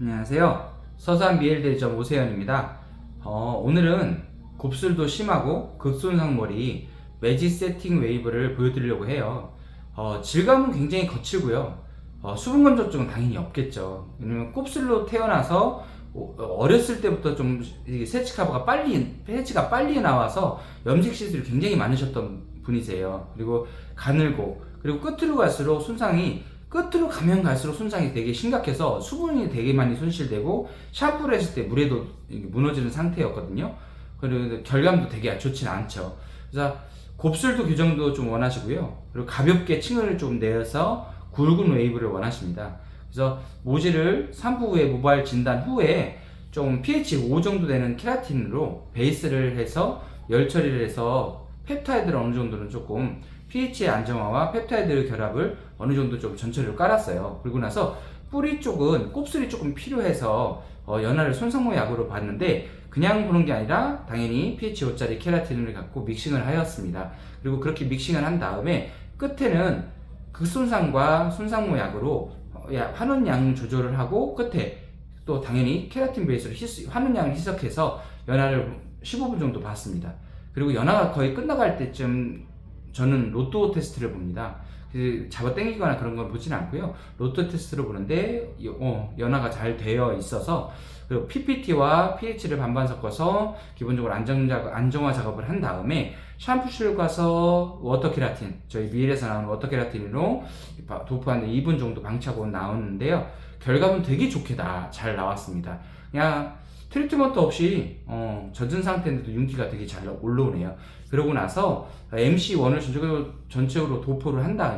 안녕하세요. 서산 미엘대리점 오세현입니다. 어, 오늘은 곱슬도 심하고 극손상 머리 매직 세팅 웨이브를 보여드리려고 해요. 어, 질감은 굉장히 거칠고요. 어, 수분 건조증은 당연히 없겠죠. 왜냐면 곱슬로 태어나서 어, 어렸을 때부터 좀 이게 세치카바가 빨리 세치가 빨리 나와서 염색 시술이 굉장히 많으셨던 분이세요. 그리고 가늘고 그리고 끝으로 갈수록 손상이 끝으로 가면 갈수록 손상이 되게 심각해서 수분이 되게 많이 손실되고 샴푸를 했을 때 물에도 무너지는 상태였거든요. 그리고 결감도 되게 좋진 않죠. 그래서 곱슬도 규정도 좀 원하시고요. 그리고 가볍게 층을 좀 내서 굵은 웨이브를 원하십니다. 그래서 모지를 3부 후에 모발 진단 후에 좀 pH 5 정도 되는 케라틴으로 베이스를 해서 열 처리를 해서 펩타이드를 어느 정도는 조금 pH의 안정화와 펩타이드 결합을 어느 정도 좀 전처리를 깔았어요. 그리고 나서 뿌리 쪽은 곱슬이 조금 필요해서 어, 연화를 손상모 약으로 봤는데 그냥 보는 게 아니라 당연히 pH 5짜리 케라틴을 갖고 믹싱을 하였습니다. 그리고 그렇게 믹싱을 한 다음에 끝에는 극손상과 손상모 약으로 어, 야- 환원 양 조절을 하고 끝에 또 당연히 케라틴 베이스로 희석- 환원 양을 희석해서 연화를 15분 정도 봤습니다. 그리고 연화가 거의 끝나갈 때쯤 저는 로또 테스트를 봅니다. 그 잡아 당기거나 그런 건 보진 않고요. 로또 테스트를 보는데 여- 어, 연화가 잘 되어 있어서 그리고 PPT와 pH를 반반 섞어서 기본적으로 안정 작업, 안정화 작업을 한 다음에 샴푸실 가서 워터 케라틴 저희 미일에서 나오는 워터 케라틴으로 도포한 2분 정도 방치하고 나오는데요. 결과는 되게 좋게 다잘 나왔습니다. 그냥 트리트먼트 없이 어, 젖은 상태인데도 윤기가 되게 잘 올라오네요. 그러고 나서 MC1을 전체적으로, 전체적으로 도포를 한 다음에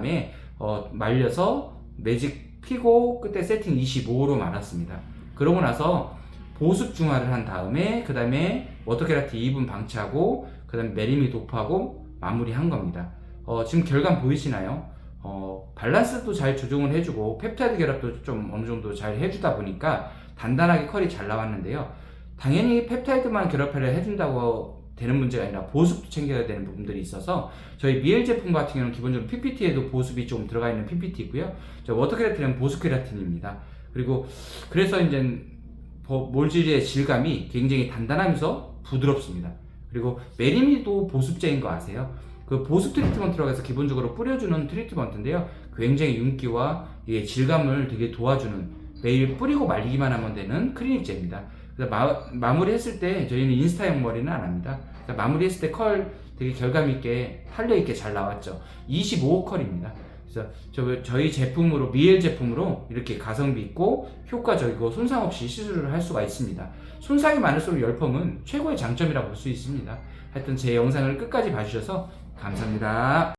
어, 말려서 매직 피고 끝에 세팅 25로 말았습니다. 그러고 나서 보습 중화를 한 다음에 그 다음에 워터케라틴 2분 방치하고 그 다음에 메리미 도포하고 마무리한 겁니다. 어, 지금 결과는 보이시나요? 어, 밸런스도 잘 조정을 해주고 펩타이드 결합도 좀 어느 정도 잘 해주다 보니까 단단하게 컬이 잘 나왔는데요. 당연히 펩타이드만 결합을 해준다고 되는 문제가 아니라 보습도 챙겨야 되는 부분들이 있어서 저희 미엘 제품 같은 경우는 기본적으로 PPT에도 보습이 좀 들어가 있는 PPT 있고요. 저 워터 케라틴은 보습 케라틴입니다. 그리고 그래서 이제 버- 몰질의 질감이 굉장히 단단하면서 부드럽습니다. 그리고 메리미도 보습제인 거 아세요? 그 보습 트리트먼트라고 해서 기본적으로 뿌려주는 트리트먼트인데요. 굉장히 윤기와 이게 질감을 되게 도와주는 매일 뿌리고 말리기만 하면 되는 클리닉제입니다. 그래서 마, 마무리했을 때 저희는 인스타용 머리는 안 합니다. 그러니까 마무리했을 때 컬 되게 결감 있게 탄력 있게 잘 나왔죠. 25 컬입니다. 그래서 저, 저희 제품으로 미엘 제품으로 이렇게 가성비 있고 효과적이고 손상 없이 시술을 할 수가 있습니다. 손상이 많을수록 열펌은 최고의 장점이라고 볼 수 있습니다. 하여튼 제 영상을 끝까지 봐주셔서 감사합니다.